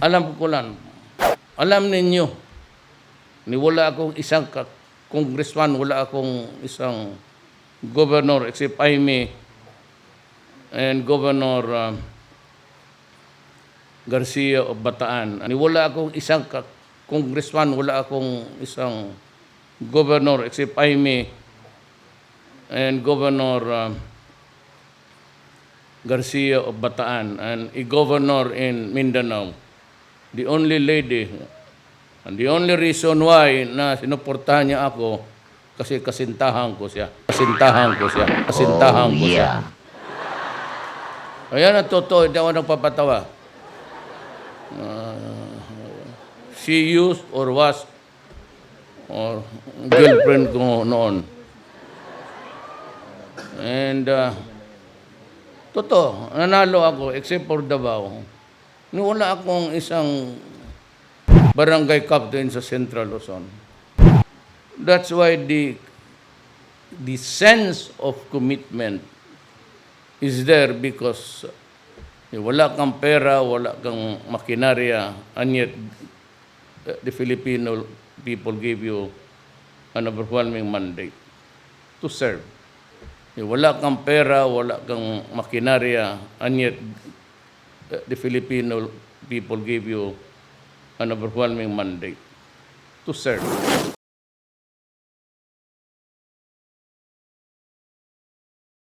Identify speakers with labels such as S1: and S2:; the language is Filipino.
S1: alam ko lang, alam ninyo, ni wala akong isang congressman, wala akong isang governor except Jaime and Governor um, Garcia of Bataan. Ni wala akong isang congressman, wala akong isang governor except Jaime and Governor um, Garcia of Bataan and a governor in Mindanao. The only lady and the only reason why na sinuportahan niya ako kasi kasintahan ko siya. Kasintahan ko siya. Kasintahan ko siya. Ayan ang totoo, hindi ako nagpapatawa. Uh, she used or was or girlfriend ko noon. And uh, totoo, nanalo ako except for Davao. Nung wala akong isang barangay captain sa Central Luzon. That's why the the sense of commitment is there because eh, wala kang pera, wala kang makinarya, and yet eh, the Filipino people give you an overwhelming mandate to serve. Eh, Wala kang pera, wala kang makinarya, and yet the Filipino people give you an overwhelming mandate to serve.